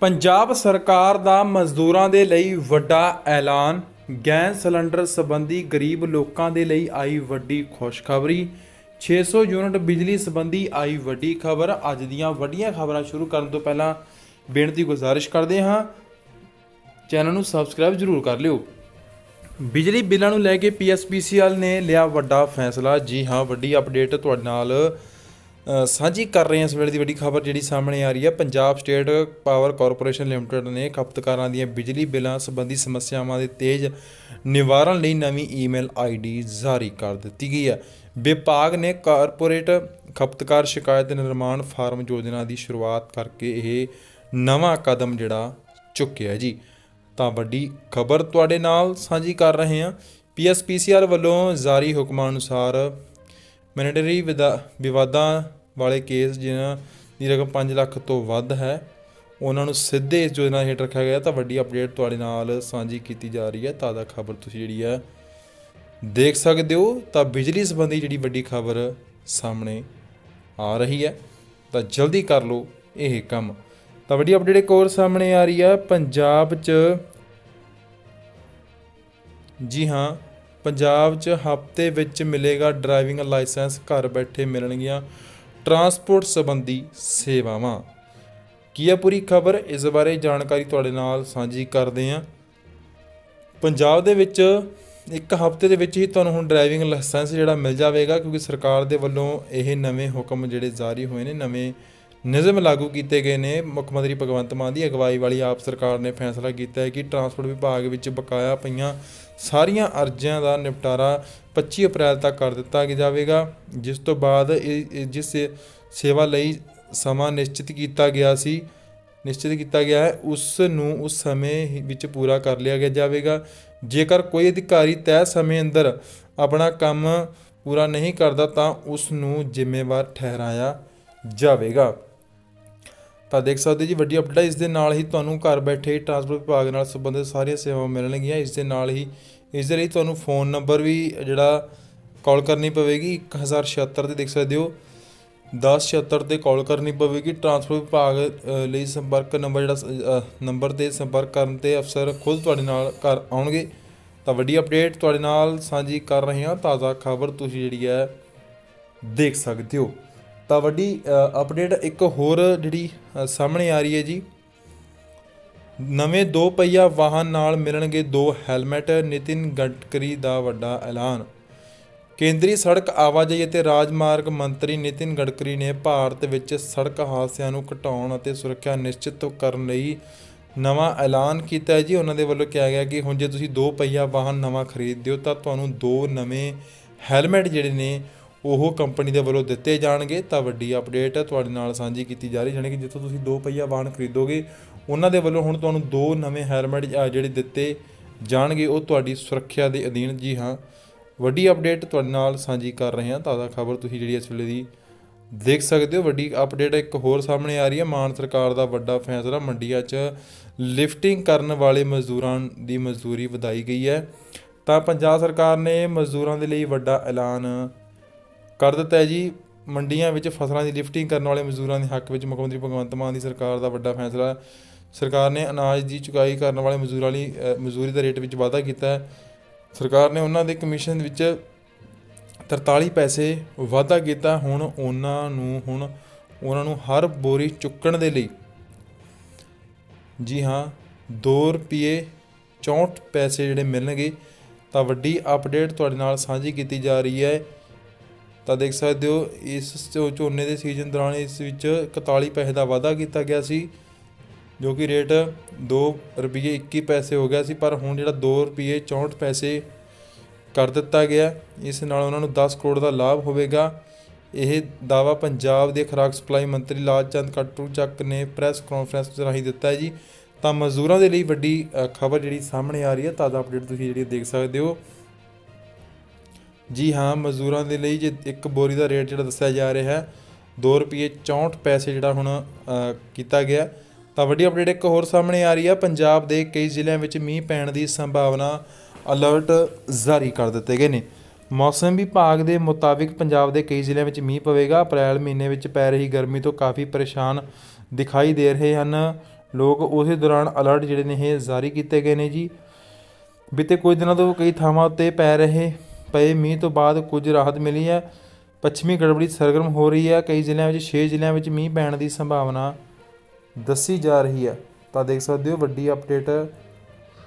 ਪੰਜਾਬ ਸਰਕਾਰ ਦਾ ਮਜ਼ਦੂਰਾਂ ਦੇ ਲਈ ਵੱਡਾ ਐਲਾਨ, ਗੈਸ ਸਿਲੰਡਰ ਸੰਬੰਧੀ ਗਰੀਬ ਲੋਕਾਂ ਦੇ ਲਈ ਆਈ ਵੱਡੀ ਖੁਸ਼ਖਬਰੀ। 600 ਯੂਨਿਟ ਬਿਜਲੀ ਸੰਬੰਧੀ ਆਈ ਵੱਡੀ ਖਬਰ। ਅੱਜ ਦੀਆਂ ਵੱਡੀਆਂ ਖਬਰਾਂ ਸ਼ੁਰੂ ਕਰਨ ਤੋਂ ਪਹਿਲਾਂ ਬੇਨਤੀ ਗੁਜ਼ਾਰਿਸ਼ ਕਰਦੇ ਹਾਂ। ਚੈਨਲ ਨੂੰ ਸਬਸਕ੍ਰਾਈਬ ਜ਼ਰੂਰ ਕਰ ਲਿਓ। ਬਿਜਲੀ ਬਿੱਲਾਂ ਨੂੰ ਲੈ ਕੇ ਪੀਐਸਪੀਸੀਐਲ ਨੇ ਲਿਆ ਵੱਡਾ ਫੈਸਲਾ। ਜੀ ਹਾਂ, ਵੱਡੀ ਅਪਡੇਟ ਤੁਹਾਡੇ ਨਾਲ ਸਾਂਝੀ ਕਰ ਰਹੇ ਹਾਂ ਇਸ ਵੇਲੇ ਦੀ ਵੱਡੀ ਖਬਰ ਜਿਹੜੀ ਸਾਹਮਣੇ ਆ ਰਹੀ ਹੈ। Punjab state power corporation limited ਨੇ ਖਪਤਕਾਰਾਂ ਦੀਆਂ ਬਿਜਲੀ ਬਿੱਲਾਂ ਸੰਬੰਧੀ ਸਮੱਸਿਆਵਾਂ ਦੇ ਤੇਜ਼ ਨਿਵਾਰਨ ਲਈ ਨਵੀਂ ਈਮੇਲ ਆਈਡੀ ਜਾਰੀ ਕਰ ਦਿੱਤੀ ਗਈ ਹੈ। ਵਿਭਾਗ ਨੇ ਕਾਰਪੋਰੇਟ ਖਪਤਕਾਰ ਸ਼ਿਕਾਇਤ ਨਿਰਮਾਣ ਫਾਰਮ ਯੋਜਨਾ ਦੀ ਸ਼ੁਰੂਆਤ ਕਰਕੇ ਇਹ ਨਵਾਂ ਕਦਮ ਜਿਹੜਾ ਚੁੱਕਿਆ ਜੀ। ਤਾਂ ਵੱਡੀ ਖਬਰ ਤੁਹਾਡੇ ਨਾਲ ਸਾਂਝੀ ਕਰ ਰਹੇ ਹਾਂ। ਪੀਐਸਪੀਸੀਆਰ ਵੱਲੋਂ ਜਾਰੀ ਹੁਕਮਾਂ ਅਨੁਸਾਰ ਮੈਨੇਟਰੀ ਵਿਵਾਦਾਂ ਵਾਲੇ ਕੇਸ ਜਿਨ੍ਹਾਂ ਦੀ ਰਕਮ 5 ਲੱਖ ਤੋਂ ਵੱਧ ਹੈ, ਉਹਨਾਂ ਨੂੰ ਸਿੱਧੇ ਇਸ ਯੋਜਨਾ ਹੇਠ ਰੱਖਿਆ ਗਿਆ ਤਾਂ ਵੱਡੀ ਅਪਡੇਟ ਤੁਹਾਡੇ ਨਾਲ ਸਾਂਝੀ ਕੀਤੀ ਜਾ ਰਹੀ ਹੈ। ਤਾਜ਼ਾ ਖਬਰ ਤੁਸੀਂ ਜਿਹੜੀ ਹੈ, ਦੇਖ ਸਕਦੇ ਹੋ। ਤਾਂ ਬਿਜਲੀ ਸੰਬੰਧੀ ਜਿਹੜੀ ਵੱਡੀ ਖਬਰ ਸਾਹਮਣੇ ਆ ਰਹੀ ਹੈ, ਤਾਂ ਜਲਦੀ ਕਰ ਲਓ ਇਹ ਕੰਮ। ਤਾਂ ਵੱਡੀ ਅਪਡੇਟ ਇੱਕ ਹੋਰ ਸਾਹਮਣੇ ਆ ਰਹੀ ਹੈ। ਪੰਜਾਬ 'ਚ, ਜੀ ਹਾਂ, ਪੰਜਾਬ 'ਚ ਹਫ਼ਤੇ ਵਿੱਚ ਮਿਲੇਗਾ ਡਰਾਈਵਿੰਗ ਲਾਇਸੈਂਸ ਘਰ ਬੈਠੇ ਮਿਲਣਗੀਆਂ। ਟਰਾਂਸਪੋਰਟ ਸੰਬੰਧੀ ਸੇਵਾਵਾਂ। ਕੀ ਹੈ ਪੂਰੀ ਖਬਰ? ਇਸ ਬਾਰੇ ਜਾਣਕਾਰੀ ਤੁਹਾਡੇ ਨਾਲ ਸਾਂਝੀ ਕਰਦੇ ਹਾਂ। ਪੰਜਾਬ ਦੇ ਵਿੱਚ ਇੱਕ ਹਫ਼ਤੇ ਦੇ ਵਿੱਚ ਹੀ ਤੁਹਾਨੂੰ ਹੁਣ ਡਰਾਈਵਿੰਗ ਲਾਇਸੈਂਸ ਜਿਹੜਾ ਮਿਲ ਜਾਵੇਗਾ, ਕਿਉਂਕਿ ਸਰਕਾਰ ਦੇ ਵੱਲੋਂ ਇਹ ਨਵੇਂ ਹੁਕਮ ਜਿਹੜੇ ਜਾਰੀ ਹੋਏ ਨੇ, ਨਵੇਂ ਨਿਯਮ ਲਾਗੂ ਕੀਤੇ ਗਏ ਨੇ। ਮੁੱਖ ਮੰਤਰੀ ਭਗਵੰਤ ਮਾਨ ਦੀ ਅਗਵਾਈ ਵਾਲੀ ਆਪ ਸਰਕਾਰ ਨੇ ਫੈਸਲਾ ਕੀਤਾ ਹੈ ਕਿ ਟਰਾਂਸਪੋਰਟ ਵਿਭਾਗ ਵਿੱਚ ਬਕਾਇਆ ਪਈਆਂ ਸਾਰੀਆਂ ਅਰਜ਼ੀਆਂ ਦਾ ਨਿਪਟਾਰਾ 25 ਅਪ੍ਰੈਲ ਤੱਕ ਕਰ ਦਿੱਤਾ ਜਾਵੇਗਾ, ਜਿਸ ਤੋਂ ਬਾਅਦ ਇਹ ਇਹ, ਜਿਸ ਸੇਵਾ ਲਈ ਸਮਾਂ ਨਿਸ਼ਚਿਤ ਕੀਤਾ ਗਿਆ ਸੀ, ਨਿਸ਼ਚਿਤ ਕੀਤਾ ਗਿਆ ਹੈ, ਉਸ ਨੂੰ ਉਸ ਸਮੇਂ ਹੀ ਵਿੱਚ ਪੂਰਾ ਕਰ ਲਿਆ ਗਿਆ ਜਾਵੇਗਾ। ਜੇਕਰ ਕੋਈ ਅਧਿਕਾਰੀ ਤੈਅ ਸਮੇਂ ਅੰਦਰ ਆਪਣਾ ਕੰਮ ਪੂਰਾ ਨਹੀਂ ਕਰਦਾ ਤਾਂ ਉਸ ਨੂੰ ਜ਼ਿੰਮੇਵਾਰ ਠਹਿਰਾਇਆ ਜਾਵੇਗਾ। ਤਾਂ ਦੇਖ ਸਕਦੇ ਜੀ, ਵੱਡੀ ਅਪਡੇਟ ਹੈ ਇਸ ਦੇ ਨਾਲ ਹੀ ਤੁਹਾਨੂੰ ਘਰ ਬੈਠੇ ਟਰਾਂਸਪੋਰਟ ਵਿਭਾਗ ਨਾਲ ਸੰਬੰਧਿਤ ਸਾਰੀਆਂ ਸੇਵਾਵਾਂ ਮਿਲਣਗੀਆਂ। ਇਸ ਦੇ ਨਾਲ ਹੀ, ਇਸ ਦੇ ਲਈ ਤੁਹਾਨੂੰ ਫੋਨ ਨੰਬਰ ਵੀ ਜਿਹੜਾ ਕਾਲ ਕਰਨੀ ਪਵੇਗੀ 1076 ਤੇ ਦੇਖ ਸਕਦੇ ਹੋ। 1076 ਤੇ ਕਾਲ ਕਰਨੀ ਪਵੇਗੀ। ਟਰਾਂਸਪੋਰਟ ਵਿਭਾਗ ਲਈ ਸੰਪਰਕ ਨੰਬਰ ਜਿਹੜਾ ਨੰਬਰ ਤੇ ਸੰਪਰਕ ਕਰਨ ਤੇ ਅਫਸਰ ਖੁਦ ਤੁਹਾਡੇ ਨਾਲ ਘਰ ਆਉਣਗੇ। ਤਾਂ ਵੱਡੀ ਅਪਡੇਟ ਤੁਹਾਡੇ ਨਾਲ ਸਾਂਝੀ ਕਰ ਰਹੇ ਹਾਂ। ਤਾਜ਼ਾ ਖਬਰ ਤੁਸੀਂ ਜਿਹੜੀ ਹੈ, ਦੇਖ ਸਕਦੇ ਹੋ। ਤਾਂ ਵੱਡੀ ਅਪਡੇਟ ਇੱਕ ਹੋਰ ਜਿਹੜੀ ਸਾਹਮਣੇ ਆ ਰਹੀ ਹੈ ਜੀ। ਨਵੇਂ ਦੋ ਪਹੀਆ ਵਾਹਨ ਨਾਲ ਮਿਲਣਗੇ ਦੋ ਹੈਲਮਟ, ਨਿਤਿਨ ਗਡਕਰੀ ਦਾ ਵੱਡਾ ਐਲਾਨ। ਕੇਂਦਰੀ ਸੜਕ ਆਵਾਜਾਈ ਅਤੇ ਰਾਜਮਾਰਗ ਮੰਤਰੀ ਨਿਤਿਨ ਗਡਕਰੀ ਨੇ ਭਾਰਤ ਵਿੱਚ ਸੜਕ ਹਾਦਸਿਆਂ ਨੂੰ ਘਟਾਉਣ ਅਤੇ ਸੁਰੱਖਿਆ ਨਿਸ਼ਚਿਤ ਕਰਨ ਲਈ ਨਵਾਂ ਐਲਾਨ ਕੀਤਾ ਹੈ ਜੀ। ਉਹਨਾਂ ਦੇ ਵੱਲੋਂ ਕਿਹਾ ਗਿਆ ਕਿ ਹੁਣ ਜੇ ਤੁਸੀਂ ਦੋ ਪਹੀਆ ਵਾਹਨ ਨਵਾਂ ਖਰੀਦਦੇ ਹੋ ਤਾਂ ਤੁਹਾਨੂੰ ਦੋ ਨਵੇਂ ਹੈਲਮਟ ਜਿਹੜੇ ਨੇ ਉਹ ਕੰਪਨੀ ਦੇ ਵੱਲੋਂ ਦਿੱਤੇ ਜਾਣਗੇ, ਤਾਂ ਵੱਡੀ ਅਪਡੇਟ ਤੁਹਾਡੇ ਨਾਲ ਸਾਂਝੀ ਕੀਤੀ ਜਾ ਰਹੀ, ਜਾਣੀ ਕਿ ਜਿੱਥੋਂ ਤੁਸੀਂ ਦੋ ਪਹੀਆ ਵਾਹਨ ਖਰੀਦੋਗੇ, ਉਹਨਾਂ ਦੇ ਵੱਲੋਂ ਹੁਣ ਤੁਹਾਨੂੰ ਦੋ ਨਵੇਂ ਹੈਲਮਟ ਜਿਹੜੇ ਦਿੱਤੇ ਜਾਣਗੇ, ਉਹ ਤੁਹਾਡੀ ਸੁਰੱਖਿਆ ਦੇ ਅਧੀਨ ਜੀ ਹਾਂ। ਵੱਡੀ ਅਪਡੇਟ ਤੁਹਾਡੇ ਨਾਲ ਸਾਂਝੀ ਕਰ ਰਹੇ ਹਾਂ, ਤਾਜ਼ਾ ਖਬਰ ਤੁਸੀਂ ਜਿਹੜੀ ਇਸ ਵੇਲੇ ਦੀ ਦੇਖ ਸਕਦੇ ਹੋ। ਵੱਡੀ ਅਪਡੇਟ ਇੱਕ ਹੋਰ ਸਾਹਮਣੇ ਆ ਰਹੀ ਹੈ, ਮਾਨ ਸਰਕਾਰ ਦਾ ਵੱਡਾ ਫੈਸਲਾ, ਮੰਡੀਆਂ 'ਚ ਲਿਫਟਿੰਗ ਕਰਨ ਵਾਲੇ ਮਜ਼ਦੂਰਾਂ ਦੀ ਮਜ਼ਦੂਰੀ ਵਧਾਈ ਗਈ ਹੈ। ਤਾਂ ਪੰਜਾਬ ਸਰਕਾਰ ਨੇ ਮਜ਼ਦੂਰਾਂ ਦੇ ਲਈ ਵੱਡਾ ਐਲਾਨ ਕਰ ਦਿੱਤਾ ਹੈ ਜੀ। ਮੰਡੀਆਂ ਵਿੱਚ ਫਸਲਾਂ ਦੀ ਲਿਫਟਿੰਗ ਕਰਨ ਵਾਲੇ ਮਜ਼ਦੂਰਾਂ ਦੇ ਹੱਕ ਵਿੱਚ ਮੁੱਖ ਮੰਤਰੀ ਭਗਵੰਤ ਮਾਨ ਦੀ ਸਰਕਾਰ ਦਾ ਵੱਡਾ ਫੈਸਲਾ ਸਰਕਾਰ ਨੇ ਅਨਾਜ ਦੀ ਚੁਕਾਈ ਕਰਨ ਵਾਲੇ ਮਜ਼ਦੂਰਾਂ ਲਈ ਮਜ਼ਦੂਰੀ ਦੇ ਰੇਟ ਵਿੱਚ ਵਾਧਾ ਕੀਤਾ ਹੈ। ਸਰਕਾਰ ਨੇ ਉਹਨਾਂ ਦੇ ਕਮਿਸ਼ਨ ਵਿੱਚ 43 ਪੈਸੇ ਵਾਧਾ ਕੀਤਾ। ਹੁਣ ਉਹਨਾਂ ਨੂੰ, ਹੁਣ ਉਹਨਾਂ ਨੂੰ ਹਰ ਬੋਰੀ ਚੁੱਕਣ ਦੇ ਲਈ ਜੀ ਹਾਂ 2 ਰੁਪਏ 64 ਪੈਸੇ ਜਿਹੜੇ ਮਿਲਣਗੇ, ਤਾਂ ਵੱਡੀ ਅਪਡੇਟ ਤੁਹਾਡੇ ਨਾਲ ਸਾਂਝੀ ਕੀਤੀ ਜਾ ਰਹੀ ਹੈ। ਤਾਂ ਦੇਖ ਸਕਦੇ ਹੋ, ਇਸ ਝੋ- ਝੋਨੇ ਦੇ ਸੀਜ਼ਨ ਦੌਰਾਨ ਇਸ ਵਿੱਚ 41 ਪੈਸੇ ਦਾ ਵਾਧਾ ਕੀਤਾ ਗਿਆ ਸੀ, ਜੋ ਕਿ ਰੇਟ 2 ਰੁਪਏ 21 ਪੈਸੇ ਹੋ ਗਿਆ ਸੀ, ਪਰ ਹੁਣ ਜਿਹੜਾ 2 ਰੁਪਏ 64 ਪੈਸੇ ਕਰ ਦਿੱਤਾ ਗਿਆ, ਇਸ ਨਾਲ ਉਹਨਾਂ ਨੂੰ 10 ਕਰੋੜ ਦਾ ਲਾਭ ਹੋਵੇਗਾ। ਇਹ ਦਾਵਾ ਪੰਜਾਬ ਦੇ ਖੁਰਾਕ ਸਪਲਾਈ ਮੰਤਰੀ ਲਾਲਚੰਦ ਕੱਟੂ ਚੱਕ ਨੇ ਪ੍ਰੈਸ ਕਾਨਫਰੰਸ ਰਾਹੀਂ ਦਿੱਤਾ ਹੈ ਜੀ। ਤਾਂ ਮਜ਼ਦੂਰਾਂ ਦੇ ਲਈ ਵੱਡੀ ਖਬਰ ਜਿਹੜੀ ਸਾਹਮਣੇ ਆ ਰਹੀ ਹੈ, ਤਾਜ਼ਾ ਅਪਡੇਟ ਤੁਸੀਂ ਜਿਹੜੀ ਦੇਖ ਸਕਦੇ ਹੋ। ਜੀ ਹਾਂ, ਮਜ਼ਦੂਰਾਂ ਦੇ ਲਈ ਜੇ ਇੱਕ ਬੋਰੀ ਦਾ ਰੇਟ ਜਿਹੜਾ ਦੱਸਿਆ ਜਾ ਰਿਹਾ ਹੈ 2 ਰੁਪਏ 64 ਪੈਸੇ ਜਿਹੜਾ ਹੁਣ ਕੀਤਾ ਗਿਆ। ਤਾਂ ਵੱਡੀ ਅਪਡੇਟ ਇੱਕ ਹੋਰ ਸਾਹਮਣੇ ਆ ਰਹੀ ਆ, ਪੰਜਾਬ ਦੇ ਕਈ ਜ਼ਿਲ੍ਹਿਆਂ ਵਿੱਚ ਮੀਂਹ ਪੈਣ ਦੀ ਸੰਭਾਵਨਾ ਅਲਰਟ ਜਾਰੀ ਕਰ ਦਿੱਤੇ ਗਏ ਨੇ। ਮੌਸਮ ਵਿਭਾਗ ਦੇ ਮੁਤਾਬਿਕ ਪੰਜਾਬ ਦੇ ਕਈ ਜ਼ਿਲ੍ਹਿਆਂ ਵਿੱਚ ਮੀਂਹ ਪਵੇਗਾ। ਅਪ੍ਰੈਲ ਮਹੀਨੇ ਵਿੱਚ ਪੈ ਰਹੀ ਗਰਮੀ ਤੋਂ ਕਾਫੀ ਪਰੇਸ਼ਾਨ ਦਿਖਾਈ ਦੇ ਰਹੇ ਹਨ। ਲੋਕ ਉਸੇ ਦੌਰਾਨ ਅਲਰਟ ਜਿਹੜੇ ਨੇ ਇਹ ਜਾਰੀ ਕੀਤੇ ਗਏ ਨੇ ਜੀ। ਬੀਤੇ ਕੁਝ ਦਿਨਾਂ ਤੋਂ ਕਈ ਥਾਵਾਂ ਉੱਤੇ ਪੈ ਰਹੇ ਪਏ ਮੀਂਹ ਤੋਂ ਬਾਅਦ ਕੁਝ ਰਾਹਤ ਮਿਲੀ ਹੈ। ਪੱਛਮੀ ਗੜਬੜੀ ਸਰਗਰਮ ਹੋ ਰਹੀ ਹੈ। ਕਈ ਜ਼ਿਲ੍ਹਿਆਂ ਵਿੱਚ 6 ਜ਼ਿਲ੍ਹਿਆਂ ਵਿੱਚ ਮੀਂਹ ਪੈਣ ਦੀ ਸੰਭਾਵਨਾ ਦੱਸੀ ਜਾ ਰਹੀ ਹੈ। ਤਾਂ ਦੇਖ ਸਕਦੇ ਹੋ, ਵੱਡੀ ਅਪਡੇਟ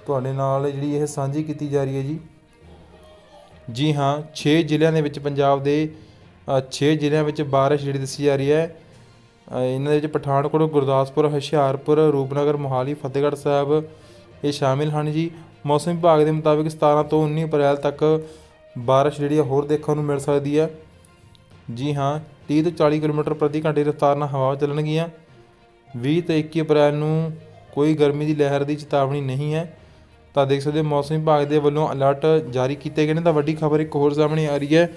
ਤੁਹਾਡੇ ਨਾਲ ਜਿਹੜੀ ਇਹ ਸਾਂਝੀ ਕੀਤੀ ਜਾ ਰਹੀ ਹੈ ਜੀ। ਜੀ ਹਾਂ 6 ਜ਼ਿਲ੍ਹਿਆਂ ਦੇ ਵਿੱਚ ਪੰਜਾਬ ਦੇ 6 ਜ਼ਿਲ੍ਹਿਆਂ ਵਿੱਚ ਬਾਰਿਸ਼ ਜਿਹੜੀ ਦੱਸੀ ਜਾ ਰਹੀ ਹੈ। ਇਹਨਾਂ ਦੇ ਵਿੱਚ ਪਠਾਨਕੋਟ, ਗੁਰਦਾਸਪੁਰ, ਹੁਸ਼ਿਆਰਪੁਰ, ਰੂਪਨਗਰ, ਮੋਹਾਲੀ, ਫਤਿਹਗੜ੍ਹ ਸਾਹਿਬ ਇਹ ਸ਼ਾਮਿਲ ਹਨ ਜੀ। ਮੌਸਮ ਵਿਭਾਗ ਦੇ ਮੁਤਾਬਿਕ 17 ਤੋਂ 19 ਅਪ੍ਰੈਲ ਤੱਕ ਬਾਰਿਸ਼ ਜਿਹੜੀ ਆ ਹੋਰ ਦੇਖਣ ਨੂੰ ਮਿਲ ਸਕਦੀ ਹੈ ਜੀ ਹਾਂ 30 ਤੋਂ 40 ਕਿਲੋਮੀਟਰ ਪ੍ਰਤੀ ਘੰਟੇ ਰਫ਼ਤਾਰ ਨਾਲ ਹਵਾ ਚੱਲਣਗੀਆਂ। 20 ਤੇ 21 ਅਪ੍ਰੈਲ ਨੂੰ ਕੋਈ ਗਰਮੀ ਦੀ ਲਹਿਰ ਦੀ ਚੇਤਾਵਨੀ ਨਹੀਂ ਹੈ। ਤਾਂ ਦੇਖ ਸਕਦੇ ਮੌਸਮ ਵਿਭਾਗ ਦੇ ਵੱਲੋਂ ਅਲਰਟ ਜਾਰੀ ਕੀਤੇ ਗਏ ਨੇ। ਤਾਂ ਵੱਡੀ ਖਬਰ ਇੱਕ ਹੋਰ ਸਾਹਮਣੇ ਆ ਰਹੀ ਹੈ।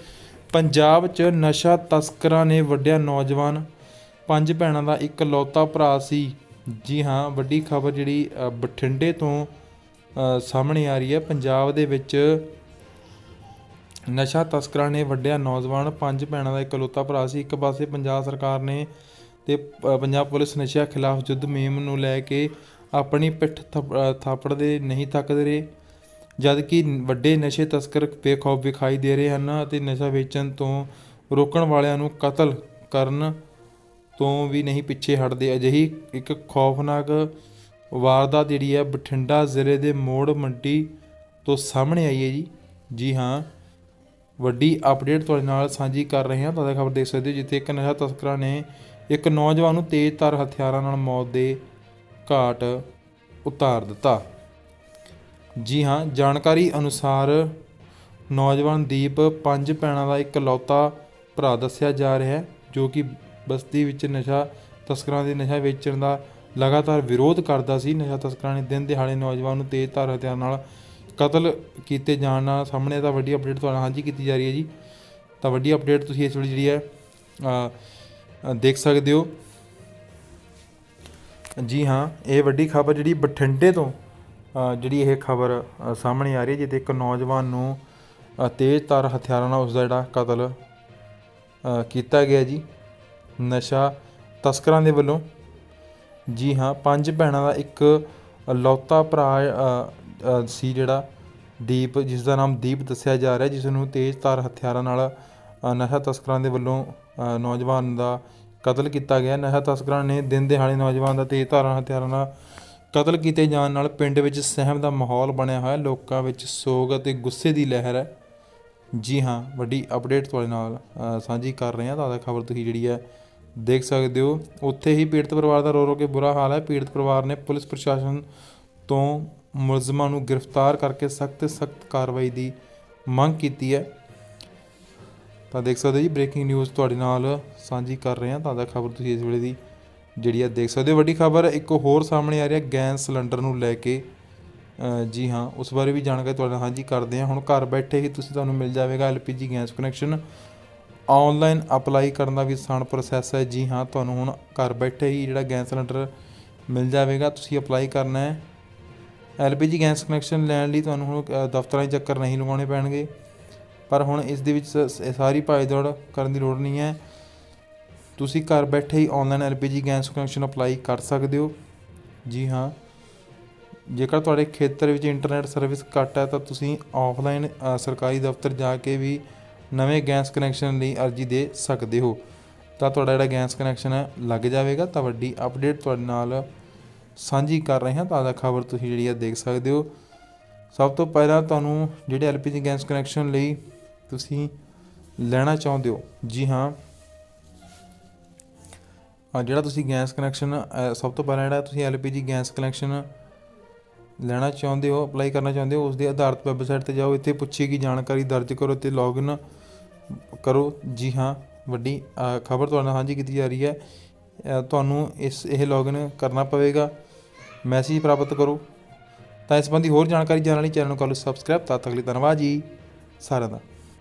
ਪੰਜਾਬ 'ਚ ਨਸ਼ਾ ਤਸਕਰਾਂ ਨੇ ਵੱਢਿਆ ਨੌਜਵਾਨ। ਪੰਜ ਭੈਣਾਂ ਦਾ ਇੱਕ ਲੌਤਾ ਭਰਾ ਸੀ। ਜੀ ਹਾਂ, ਵੱਡੀ ਖਬਰ ਜਿਹੜੀ ਬਠਿੰਡੇ ਤੋਂ ਸਾਹਮਣੇ ਆ ਰਹੀ ਹੈ। ਪੰਜਾਬ ਦੇ ਵਿੱਚ ਨਸ਼ਾ ਤਸਕਰਾਂ ਨੇ ਵੱਢਿਆ ਨੌਜਵਾਨ ਪੰਜ ਭੈਣਾਂ ਦਾ ਇਕਲੌਤਾ ਭਰਾ ਸੀ। ਇੱਕ ਪਾਸੇ ਪੰਜਾਬ ਸਰਕਾਰ ਨੇ ਤੇ ਪੰਜਾਬ ਪੁਲਿਸ ਨਸ਼ਿਆਂ ਖਿਲਾਫ ਯੁੱਧ ਮੁਹਿੰਮ ਨੂੰ ਲੈ ਕੇ ਆਪਣੀ ਪਿੱਠ ਥੱਪ- ਅ, ਨਹੀਂ ਥੱਕਦੇ ਰਹੇ ਜਦ ਕਿ ਵੱਡੇ ਨਸ਼ੇ ਤਸਕਰ ਬੇਖੌਫ ਵਿਖਾਈ ਦੇ ਰਹੇ ਹਨ ਅਤੇ ਨਸ਼ਾ ਵੇਚਣ ਤੋਂ ਰੋਕਣ ਵਾਲਿਆਂ ਨੂੰ ਕਤਲ ਕਰਨ ਤੋਂ ਵੀ ਨਹੀਂ ਪਿੱਛੇ ਹਟਦੇ। ਅਜਿਹੀ ਇੱਕ ਖੌਫਨਾਕ ਵਾਰਦਾਤ ਜਿਹੜੀ ਹੈ ਬਠਿੰਡਾ ਜ਼ਿਲ੍ਹੇ ਦੇ ਮੋੜ ਮੰਡੀ ਤੋਂ ਸਾਹਮਣੇ ਆਈ ਹੈ ਜੀ। ਜੀ ਹਾਂ ਵੱਡੀ ਅਪਡੇਟ ਤੁਹਾਡੇ ਨਾਲ ਸਾਂਝੀ ਕਰ ਰਹੇ ਹਾਂ। ਤਾਜ਼ਾ ਖਬਰ ਦੇਖ ਸਕਦੇ ਹੋ, ਜਿੱਥੇ ਇੱਕ ਨਸ਼ਾ ਤਸਕਰਾਂ ਨੇ ਇੱਕ ਨੌਜਵਾਨ ਨੂੰ ਤੇਜ਼ਧਾਰ ਹਥਿਆਰਾਂ ਨਾਲ ਮੌਤ ਦੇ ਘਾਟ ਉਤਾਰ ਦਿੱਤਾ। ਜੀ ਹਾਂ, ਜਾਣਕਾਰੀ ਅਨੁਸਾਰ ਨੌਜਵਾਨ ਦੀਪ ਪੰਜ ਭੈਣਾਂ ਦਾ ਇੱਕ ਲੌਤਾ ਭਰਾ ਦੱਸਿਆ ਜਾ ਰਿਹਾ ਹੈ, ਜੋ ਕਿ ਬਸਤੀ ਵਿੱਚ ਨਸ਼ਾ ਤਸਕਰਾਂ ਦੇ ਨਸ਼ਾ ਵੇਚਣ ਦਾ ਲਗਾਤਾਰ ਵਿਰੋਧ ਕਰਦਾ ਸੀ। ਨਸ਼ਾ ਤਸਕਰਾਂ ਨੇ ਦਿਨ ਦਿਹਾੜੇ ਨੌਜਵਾਨ ਨੂੰ ਤੇਜ਼ਧਾਰ ਹਥਿਆਰ ਨਾਲ ਕਤਲ ਕੀਤੇ ਜਾਣ ਨਾਲ ਸਾਹਮਣੇ ਤਾਂ ਵੱਡੀ ਅਪਡੇਟ ਤੁਹਾਡੇ ਨਾਲ ਸਾਂਝੀ ਕੀਤੀ ਜਾ ਰਹੀ ਹੈ ਜੀ। ਤਾਂ ਵੱਡੀ ਅਪਡੇਟ ਤੁਸੀਂ ਇਸ ਵੇਲੇ ਜਿਹੜੀ ਹੈ ਦੇਖ ਸਕਦੇ ਹੋ। ਜੀ ਹਾਂ ਇਹ ਵੱਡੀ ਖਬਰ ਜਿਹੜੀ ਬਠਿੰਡੇ ਤੋਂ ਜਿਹੜੀ ਇਹ ਖਬਰ ਸਾਹਮਣੇ ਆ ਰਹੀ ਹੈ ਜਿੱਥੇ ਇੱਕ ਨੌਜਵਾਨ ਨੂੰ ਅ, ਤੇਜ਼ਧਾਰ ਹਥਿਆਰਾਂ ਨਾਲ ਉਸ ਦਾ ਜਿਹੜਾ ਕਤਲ ਕੀਤਾ ਗਿਆ ਜੀ। ਨਸ਼ਾ ਤਸਕਰਾਂ ਦੇ ਵੱਲੋਂ। ਜੀ ਹਾਂ ਪੰਜ ਭੈਣਾਂ ਦਾ ਇੱਕ ਲੌਤਾ ਭਰਾ ਸੀ ਜਿਹੜਾ ਦੀਪ ਜਿਸ ਦਾ ਨਾਮ ਦੀਪ ਦੱਸਿਆ ਜਾ ਰਿਹਾ ਜਿਸ ਨੂੰ ਤੇਜ਼ ਤੇਜ਼ਧਾਰ ਹਥਿਆਰਾਂ ਨਾਲ ਅ, ਨਸ਼ਾ ਤਸਕਰਾਂ ਦੇ ਵੱਲੋਂ ਨੌਜਵਾਨ ਦਾ ਕਤਲ ਕੀਤਾ ਗਿਆ। ਨਸ਼ਾ ਤਸਕਰਾਂ ਨੇ ਦਿਨ ਦਿਹਾੜੇ ਨੌਜਵਾਨ ਦਾ ਤੇਜ਼ ਧਾਰਾਂ ਹਥਿਆਰਾਂ ਨਾਲ ਕਤਲ ਕੀਤੇ ਜਾਣ ਨਾਲ ਪਿੰਡ ਵਿੱਚ ਸਹਿਮ ਦਾ ਮਾਹੌਲ ਬਣਿਆ ਹੋਇਆ। ਲੋਕਾਂ ਵਿੱਚ ਸੋਗ ਅਤੇ ਗੁੱਸੇ ਦੀ ਲਹਿਰ ਹੈ। ਜੀ ਹਾਂ ਵੱਡੀ ਅਪਡੇਟ ਤੁਹਾਡੇ ਨਾਲ ਸਾਂਝੀ ਕਰ ਰਹੇ ਹਾਂ। ਤਾਜ਼ਾ ਖਬਰ ਤੁਸੀਂ ਜਿਹੜੀ ਹੈ ਦੇਖ ਸਕਦੇ ਹੋ। ਉੱਥੇ ਹੀ ਪੀੜਤ ਪਰਿਵਾਰ ਦਾ ਰੋ ਰੋ ਕੇ ਬੁਰਾ ਹਾਲ ਹੈ। ਪੀੜਤ ਪਰਿਵਾਰ ਨੇ ਪੁਲਿਸ ਪ੍ਰਸ਼ਾਸਨ ਤੋਂ ਮੁਲਜ਼ਮਾਂ ਨੂੰ ਗ੍ਰਿਫਤਾਰ ਕਰਕੇ ਸਖਤ ਸਖਤ ਕਾਰਵਾਈ ਦੀ ਮੰਗ ਕੀਤੀ ਹੈ। ਤਾਂ ਦੇਖ ਸਕਦੇ ਹੋ ਜੀ ਬ੍ਰੇਕਿੰਗ ਨਿਊਜ਼ ਤੁਹਾਡੇ ਨਾਲ ਸਾਂਝੀ ਕਰ ਰਹੇ ਹਾਂ। ਤਾਜ਼ਾ ਖਬਰ ਤੁਸੀਂ ਇਸ ਵੇਲੇ ਦੀ ਜਿਹੜੀ ਆ ਦੇਖ ਸਕਦੇ ਹੋ। ਵੱਡੀ ਖਬਰ ਇੱਕ ਹੋਰ ਸਾਹਮਣੇ ਆ ਰਹੀ ਹੈ, ਗੈਸ ਸਿਲੰਡਰ ਨੂੰ ਲੈ ਕੇ। ਜੀ ਹਾਂ, ਉਸ ਬਾਰੇ ਵੀ ਜਾਣਕਾਰੀ ਤੁਹਾਡੇ ਨਾਲ ਸਾਂਝੀ ਕਰਦੇ ਹਾਂ। ਹੁਣ ਘਰ ਬੈਠੇ ਹੀ ਤੁਸੀਂ ਤੁਹਾਨੂੰ ਮਿਲ ਜਾਵੇਗਾ LPG gas connection. Online apply ਕਰਨ ਦਾ ਵੀ ਆਸਾਨ ਪ੍ਰੋਸੈਸ ਹੈ। ਜੀ ਹਾਂ, ਤੁਹਾਨੂੰ ਹੁਣ ਘਰ ਬੈਠੇ ਹੀ ਜਿਹੜਾ ਗੈਸ ਸਿਲੰਡਰ ਮਿਲ ਜਾਵੇਗਾ, ਤੁਸੀਂ ਅਪਲਾਈ ਕਰਨਾ ਹੈ। ਐਲਪੀਜੀ ਗੈਸ ਕਨੈਕਸ਼ਨ ਲੈਣ ਲਈ ਤੁਹਾਨੂੰ ਹੁਣ ਦਫ਼ਤਰਾਂ 'ਚ ਚੱਕਰ ਨਹੀਂ ਲਗਾਉਣੇ ਪੈਣਗੇ। ਪਰ ਹੁਣ ਇਸ ਦੇ ਵਿੱਚ ਸ- ਸ- ਸਾਰੀ ਭਾਈਦੌੜ ਕਰਨ ਦੀ ਲੋੜ ਨਹੀਂ ਹੈ। ਤੁਸੀਂ ਘਰ ਬੈਠੇ ਹੀ online LPG gas connection apply ਕਰ ਸਕਦੇ ਹੋ। ਜੀ ਹਾਂ। ਜੇਕਰ ਤੁਹਾਡੇ ਖੇਤਰ ਵਿੱਚ ਇੰਟਰਨੈਟ ਸਰਵਿਸ ਘੱਟ ਹੈ, ਤਾਂ ਤੁਸੀਂ ਆਫਲਾਈਨ ਸਰਕਾਰੀ ਦਫ਼ਤਰ ਜਾ ਕੇ ਵੀ ਨਵੇਂ ਗੈਸ ਕਨੈਕਸ਼ਨ ਲਈ ਅਰਜ਼ੀ ਦੇ ਸਕਦੇ ਹੋ। ਤਾਂ ਤੁਹਾਡਾ ਜਿਹੜਾ ਗੈਸ ਕਨੈਕਸ਼ਨ ਹੈ, ਲੱਗ ਜਾਵੇਗਾ। ਤਾਂ ਵੱਡੀ ਅਪਡੇਟ ਤੁਹਾਡੇ ਨਾਲ ਸਾਂਝੀ ਕਰ ਰਹੇ ਹਾਂ, ਤਾਜ਼ਾ ਖਬਰ ਤੁਸੀਂ ਜਿਹੜੀ ਆ ਦੇਖ ਸਕਦੇ ਹੋ। ਸਭ ਤੋਂ ਪਹਿਲਾਂ ਤੁਹਾਨੂੰ ਜਿਹੜੇ ਐਲਪੀਜੀ ਗੈਸ ਕਨੈਕਸ਼ਨ ਲਈ ਤੁਸੀਂ ਲੈਣਾ ਚਾਹੁੰਦੇ ਹੋ, ਜੀ ਹਾਂ। ਜਿਹੜਾ ਤੁਸੀਂ ਗੈਸ ਕਨੈਕਸ਼ਨ ਸਭ ਤੋਂ ਪਹਿਲਾਂ ਜਿਹੜਾ ਤੁਸੀਂ ਐਲਪੀਜੀ ਗੈਸ ਕਨੈਕਸ਼ਨ ਲੈਣਾ ਚਾਹੁੰਦੇ ਹੋ, ਅਪਲਾਈ ਕਰਨਾ ਚਾਹੁੰਦੇ ਹੋ, ਉਸ ਦੇ ਆਧਾਰਿਤ ਵੈਬਸਾਈਟ ਤੇ ਜਾਓ, ਇੱਥੇ ਪੁੱਛੇਗੀ ਜਾਣਕਾਰੀ ਦਰਜ ਕਰੋ ਤੇ ਲੌਗਇਨ ਕਰੋ, ਜੀ ਹਾਂ। ਵੱਡੀ ਖਬਰ ਤੁਹਾਡੇ ਨਾਲ ਸਾਂਝੀ ਕੀਤੀ ਜਾ ਰਹੀ ਹੈ। ਤੁਹਾਨੂੰ ਇਸ, ਇਹ ਲੌਗਇਨ ਕਰਨਾ ਪਵੇਗਾ। ਮੈਸੇਜ ਪ੍ਰਾਪਤ ਕਰੋ। ਤਾਂ ਇਸ ਸੰਬੰਧੀ ਹੋਰ ਜਾਣਕਾਰੀ ਜਾਣਨ ਲਈ ਚੈਨਲ ਨੂੰ ਕਰ ਲਓ ਸਬਸਕ੍ਰਾਈਬ ਤਦ ਤੱਕ ਲਈ ਧੰਨਵਾਦ ਜੀ। ਸਾਰਿਆਂ ਦਾ।